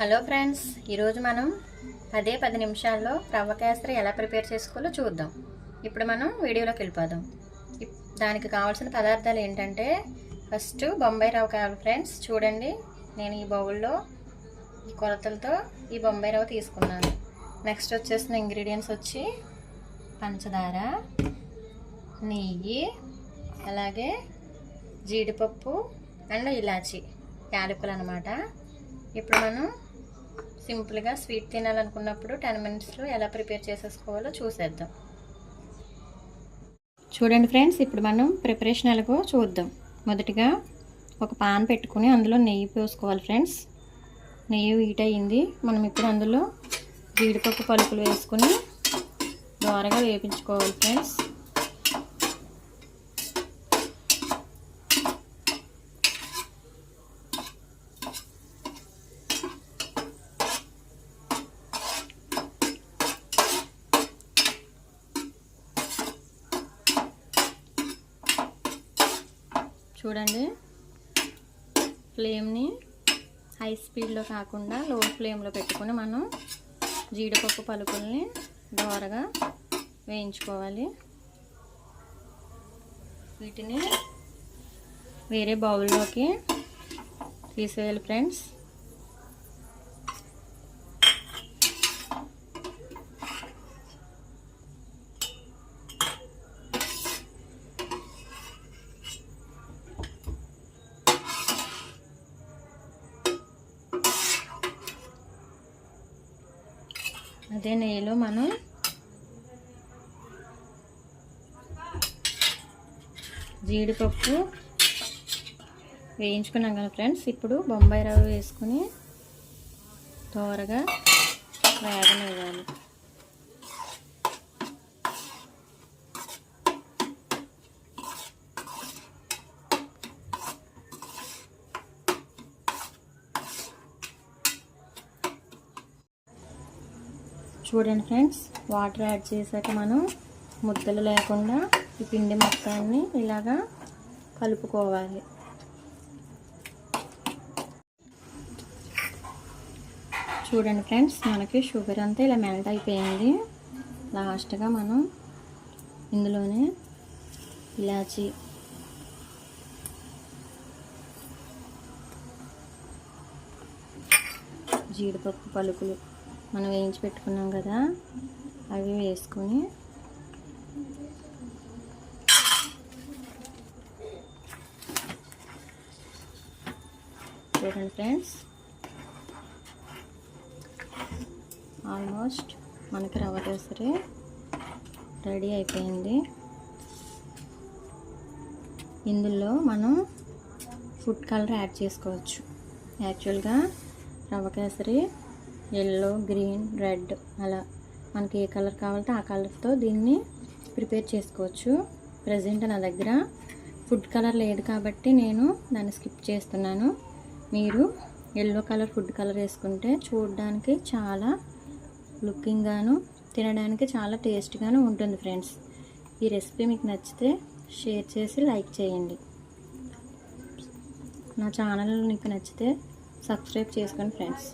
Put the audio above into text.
Hello friends ఈరోజు మనం పదే పది నిమిషాల్లో రవ్వ కేసరి ఎలా ప్రిపేర్ చేసుకోవాలో చూద్దాం. ఇప్పుడు మనం వీడియోలోకి వెళ్ళిపోదాం. ఇప్- దానికి కావాల్సిన పదార్థాలు ఏంటంటే ఫస్ట్ బొంబాయి రవ్వ కావాలి ఫ్రెండ్స్. చూడండి నేను ఈ బౌల్లో ఈ కొలతలతో ఈ బొంబాయి రవ్వ తీసుకున్నాను. నెక్స్ట్ వచ్చేసిన ఇంగ్రీడియంట్స్ వచ్చి పంచదార నెయ్యి అలాగే జీడిపప్పు అండ్ ఇలాచి యాలకులు అనమాట ఇప్పుడు మనం సింపుల్గా స్వీట్ తినాలనుకున్నప్పుడు టెన్ మినిట్స్లో ఎలా ప్రిపేర్ చేసేసుకోవాలో చూసేద్దాం. చూడండి ఫ్రెండ్స్ ఇప్పుడు మనం ప్రిపరేషన్ ఎలాగో చూద్దాం. మొదటిగా ఒక పాన్ పెట్టుకుని అందులో నెయ్యి పోసుకోవాలి ఫ్రెండ్స్. నెయ్యి హీట్ అయ్యింది. మనం ఇప్పుడు అందులో జీడిపప్పు పలుకులు వేసుకుని దోరగా వేపించుకోవాలి ఫ్రెండ్స్. చూడండి. ఫ్లేమ్ని హై స్పీడ్లో కాకుండా లో ఫ్లేమ్లో పెట్టుకొని మనం జీడిపప్పు పలుకుల్ని దోరగా వేయించుకోవాలి. వీటిని వేరే బౌల్లోకి తీసేయాలి ఫ్రెండ్స్. అదే నెయ్యిలో మనం జీడిపప్పు వేయించుకున్నాం కదా ఫ్రెండ్స్. ఇప్పుడు బొంబాయి రవ్వ వేసుకుని త్వరగా వేగనివ్వాలి. చూడండి ఫ్రెండ్స్ వాటర్ యాడ్ చేశాక మనం ముద్దలు లేకుండా ఈ పిండి మొత్తాన్ని ఇలాగా కలుపుకోవాలి. చూడండి ఫ్రెండ్స్ మనకి షుగర్ అంతా ఇలా మెల్ట్ అయిపోయింది. లాస్ట్గా మనం ఇందులోనే ఇలాచి జీడిపప్పు పలుకులు మనం వేయించి పెట్టుకున్నాం కదా అవి వేసుకొని చూడండి ఫ్రెండ్స్ ఆల్మోస్ట్ మనకి రవ్వ కేసరి రెడీ అయిపోయింది. ఇందులో మనం ఫుడ్ కలర్ యాడ్ చేసుకోవచ్చు. యాక్చువల్గా రవ్వ కేసరి ఎల్లో గ్రీన్ రెడ్ అలా మనకి ఏ కలర్ కావాలంటే ఆ కలర్తో దీన్ని ప్రిపేర్ చేసుకోవచ్చు. ప్రజెంట్ నా దగ్గర ఫుడ్ కలర్ లేదు కాబట్టి నేను దాన్ని స్కిప్ చేస్తున్నాను. మీరు ఎల్లో కలర్ ఫుడ్ కలర్ వేసుకుంటే చూడడానికి చాలా లుకింగ్గాను తినడానికి చాలా టేస్ట్గాను ఉంటుంది ఫ్రెండ్స్ ఈ రెసిపీ మీకు నచ్చితే షేర్ చేసి లైక్ చేయండి. నా ఛానల్ మీకు నచ్చితే సబ్స్క్రైబ్ చేసుకోండి ఫ్రెండ్స్